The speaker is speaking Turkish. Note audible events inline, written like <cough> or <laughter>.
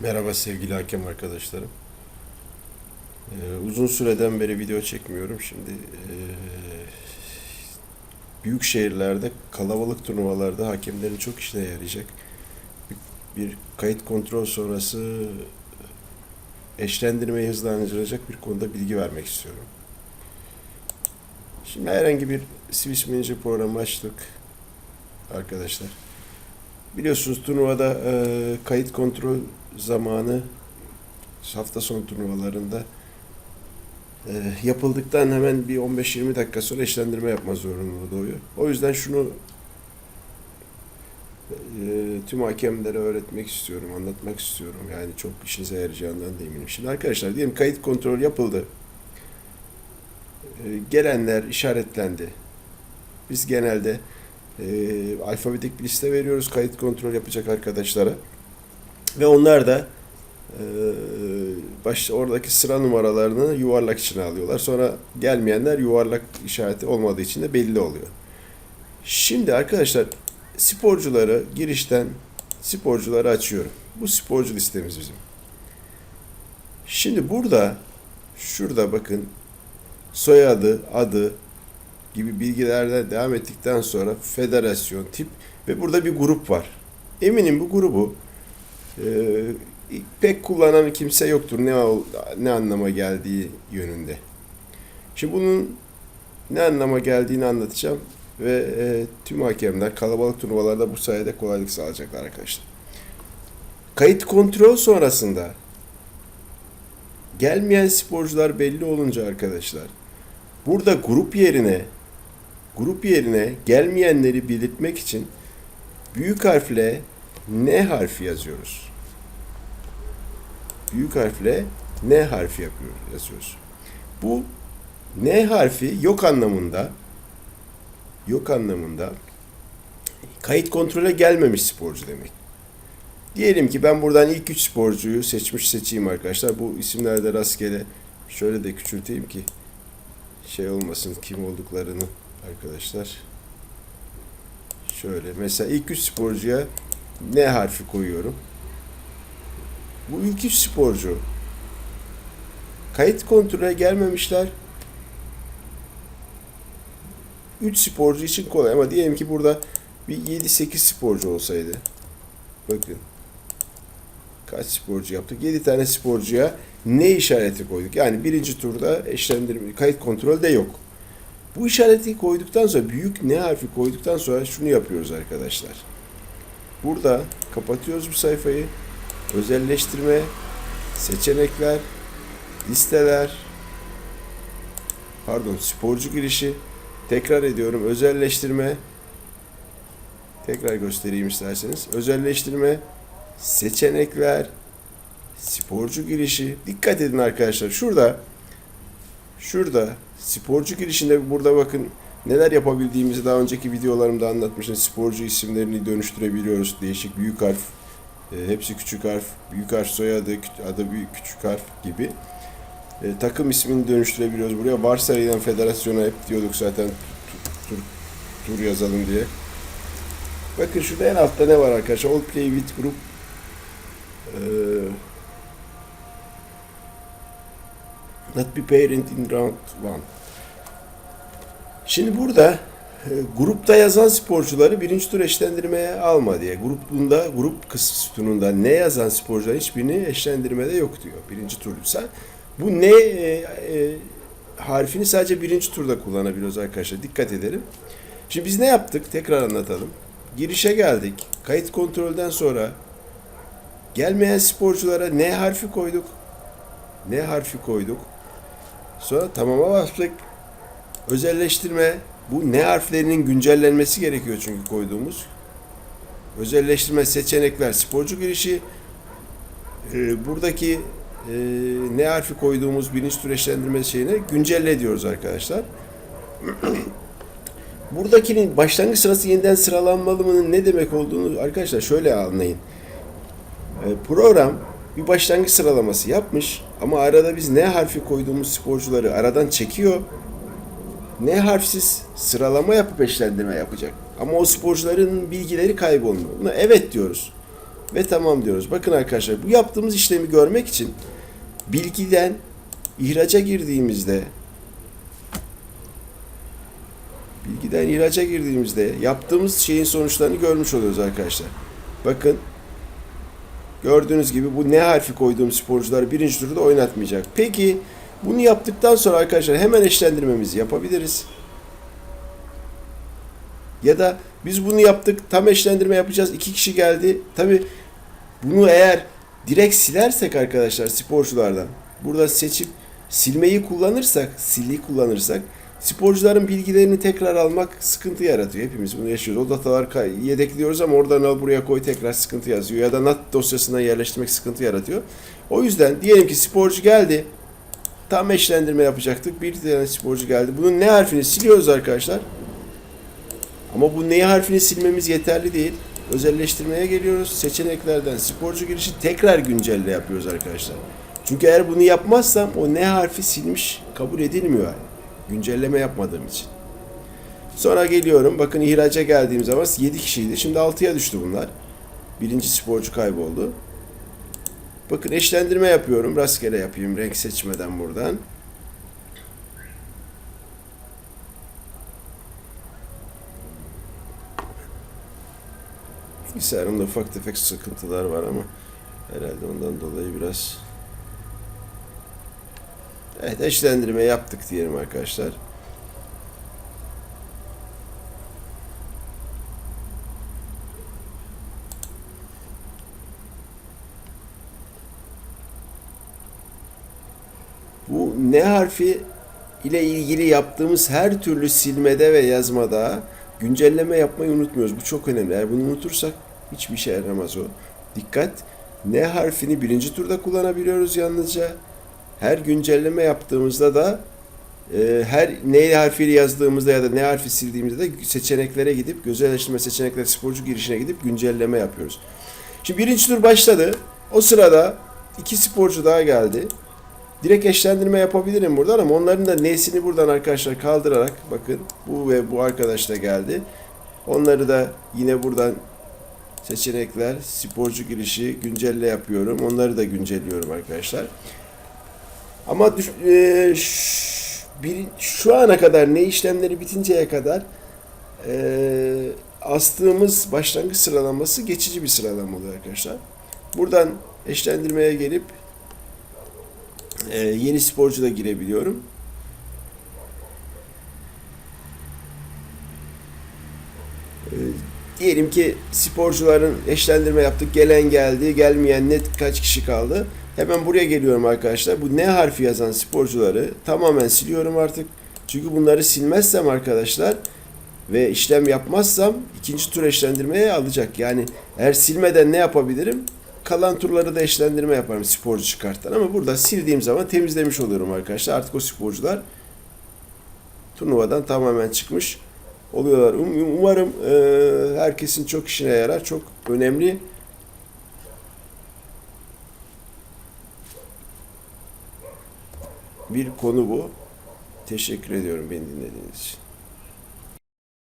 Merhaba sevgili hakem arkadaşlarım. Ee, uzun süreden beri video çekmiyorum. Şimdi ee, büyük şehirlerde kalabalık turnuvalarda hakemlerin çok işine yarayacak. Bir, bir kayıt kontrol sonrası eşlendirmeyi hızlandıracak bir konuda bilgi vermek istiyorum. Şimdi herhangi bir Swiss Manager programı açtık arkadaşlar. Biliyorsunuz turnuvada e, kayıt kontrol zamanı hafta sonu turnuvalarında e, yapıldıktan hemen bir 15-20 dakika sonra eşlendirme yapma zorunluluğu doğuyor. O yüzden şunu e, tüm hakemlere öğretmek istiyorum, anlatmak istiyorum. Yani çok işinize yarayacağından da eminim. Şimdi arkadaşlar diyelim kayıt kontrol yapıldı. E, gelenler işaretlendi. Biz genelde e, alfabetik bir liste veriyoruz kayıt kontrol yapacak arkadaşlara. Ve onlar da e, baş, oradaki sıra numaralarını yuvarlak içine alıyorlar. Sonra gelmeyenler yuvarlak işareti olmadığı için de belli oluyor. Şimdi arkadaşlar sporcuları girişten sporcuları açıyorum. Bu sporcu listemiz bizim. Şimdi burada şurada bakın soyadı, adı gibi bilgilerden devam ettikten sonra federasyon, tip ve burada bir grup var. Eminim bu grubu e, pek kullanan kimse yoktur ne ne anlama geldiği yönünde. Şimdi bunun ne anlama geldiğini anlatacağım ve e, tüm hakemler kalabalık turnuvalarda bu sayede kolaylık sağlayacaklar arkadaşlar. Kayıt kontrol sonrasında gelmeyen sporcular belli olunca arkadaşlar burada grup yerine grup yerine gelmeyenleri belirtmek için büyük harfle N harfi yazıyoruz. Büyük harfle N harfi yapıyoruz, yazıyoruz. Bu N harfi yok anlamında yok anlamında kayıt kontrole gelmemiş sporcu demek. Diyelim ki ben buradan ilk üç sporcuyu seçmiş seçeyim arkadaşlar. Bu isimlerde rastgele şöyle de küçülteyim ki şey olmasın kim olduklarını arkadaşlar. Şöyle mesela ilk üç sporcuya N harfi koyuyorum. Bu ilk üç sporcu kayıt kontrole gelmemişler. 3 sporcu için kolay ama diyelim ki burada bir 7-8 sporcu olsaydı. Bakın. Kaç sporcu yaptık? 7 tane sporcuya ne işareti koyduk? Yani birinci turda eşlendirme, kayıt kontrolde yok. Bu işareti koyduktan sonra büyük ne harfi koyduktan sonra şunu yapıyoruz arkadaşlar. Burada kapatıyoruz bu sayfayı. Özelleştirme, seçenekler, listeler, pardon sporcu girişi, tekrar ediyorum özelleştirme, tekrar göstereyim isterseniz. Özelleştirme, seçenekler, sporcu girişi. Dikkat edin arkadaşlar. Şurada şurada sporcu girişinde burada bakın neler yapabildiğimizi daha önceki videolarımda anlatmıştım. Sporcu isimlerini dönüştürebiliyoruz. Değişik büyük harf, e, hepsi küçük harf, büyük harf soyadı, adı büyük küçük harf gibi. E, takım ismini dönüştürebiliyoruz buraya. Varsayılan federasyona hep diyorduk zaten tur, tur, yazalım diye. Bakın şurada en altta ne var arkadaşlar? All Play with Group. E, not be parent in round one. Şimdi burada e, grupta yazan sporcuları birinci tur eşlendirmeye alma diye. Grubunda, grup kısmında ne yazan sporcuların hiçbirini eşlendirmede yok diyor. Birinci turduysa. Bu ne e, e, harfini sadece birinci turda kullanabiliyoruz arkadaşlar. Dikkat edelim. Şimdi biz ne yaptık? Tekrar anlatalım. Girişe geldik. Kayıt kontrolden sonra gelmeyen sporculara ne harfi koyduk. Ne harfi koyduk. Sonra tamama bastık. Özelleştirme. Bu ne harflerinin güncellenmesi gerekiyor çünkü koyduğumuz. Özelleştirme seçenekler sporcu girişi. Ee, buradaki e, ne harfi koyduğumuz birinci tur eşlendirme şeyini güncelle diyoruz arkadaşlar. <clears throat> Buradakinin başlangıç sırası yeniden sıralanmalı mı ne demek olduğunu arkadaşlar şöyle anlayın. E, program bir başlangıç sıralaması yapmış ama arada biz ne harfi koyduğumuz sporcuları aradan çekiyor. Ne harfsiz sıralama yapıp eşlendirme yapacak. Ama o sporcuların bilgileri kaybolmuyor. Buna evet diyoruz. ve tamam diyoruz. Bakın arkadaşlar bu yaptığımız işlemi görmek için bilgiden ihraca girdiğimizde bilgiden ihraca girdiğimizde yaptığımız şeyin sonuçlarını görmüş oluyoruz arkadaşlar. Bakın gördüğünüz gibi bu ne harfi koyduğum sporcuları birinci turda oynatmayacak. Peki bunu yaptıktan sonra arkadaşlar hemen eşlendirmemizi yapabiliriz. Ya da biz bunu yaptık tam eşlendirme yapacağız. iki kişi geldi. Tabi bunu eğer direkt silersek arkadaşlar sporculardan burada seçip silmeyi kullanırsak, silliyi kullanırsak sporcuların bilgilerini tekrar almak sıkıntı yaratıyor. Hepimiz bunu yaşıyoruz. O datalar yedekliyoruz ama oradan al buraya koy tekrar sıkıntı yazıyor. Ya da NAT dosyasına yerleştirmek sıkıntı yaratıyor. O yüzden diyelim ki sporcu geldi. Tam eşlendirme yapacaktık. Bir tane sporcu geldi. Bunun ne harfini siliyoruz arkadaşlar. Ama bu neyi harfini silmemiz yeterli değil. Özelleştirmeye geliyoruz. Seçeneklerden sporcu girişi tekrar güncelle yapıyoruz arkadaşlar. Çünkü eğer bunu yapmazsam o ne harfi silmiş kabul edilmiyor yani. Güncelleme yapmadığım için. Sonra geliyorum. Bakın ihraca geldiğim zaman 7 kişiydi. Şimdi 6'ya düştü bunlar. Birinci sporcu kayboldu. Bakın eşlendirme yapıyorum. Rastgele yapayım renk seçmeden buradan. Bilgisayarımda ufak tefek sıkıntılar var ama herhalde ondan dolayı biraz Evet eşlendirme yaptık diyelim arkadaşlar. Bu ne harfi ile ilgili yaptığımız her türlü silmede ve yazmada güncelleme yapmayı unutmuyoruz. Bu çok önemli. Eğer bunu unutursak hiçbir şey yaramaz o. Dikkat! Ne harfini birinci turda kullanabiliyoruz yalnızca. Her güncelleme yaptığımızda da e, her ne harfiyle yazdığımızda ya da ne harfi sildiğimizde de seçeneklere gidip gözelleştirme seçenekleri sporcu girişine gidip güncelleme yapıyoruz. Şimdi birinci tur başladı. O sırada iki sporcu daha geldi. Direkt eşlendirme yapabilirim buradan ama onların da nesini buradan arkadaşlar kaldırarak bakın bu ve bu arkadaş da geldi. Onları da yine buradan seçenekler, sporcu girişi güncelle yapıyorum. Onları da güncelliyorum arkadaşlar. Ama e, bir, şu ana kadar ne işlemleri bitinceye kadar e, astığımız başlangıç sıralaması geçici bir sıralama oluyor arkadaşlar. Buradan eşlendirmeye gelip e, yeni sporcu da girebiliyorum. E, diyelim ki sporcuların eşlendirme yaptık. Gelen geldi, gelmeyen net kaç kişi kaldı. Hemen buraya geliyorum arkadaşlar. Bu ne harfi yazan sporcuları tamamen siliyorum artık. Çünkü bunları silmezsem arkadaşlar ve işlem yapmazsam ikinci tur eşlendirmeye alacak. Yani eğer silmeden ne yapabilirim? Kalan turları da eşlendirme yaparım sporcu çıkarttan. Ama burada sildiğim zaman temizlemiş oluyorum arkadaşlar. Artık o sporcular turnuvadan tamamen çıkmış oluyorlar. Um- Umarım e, herkesin çok işine yarar. Çok önemli bir konu bu. Teşekkür ediyorum beni dinlediğiniz için.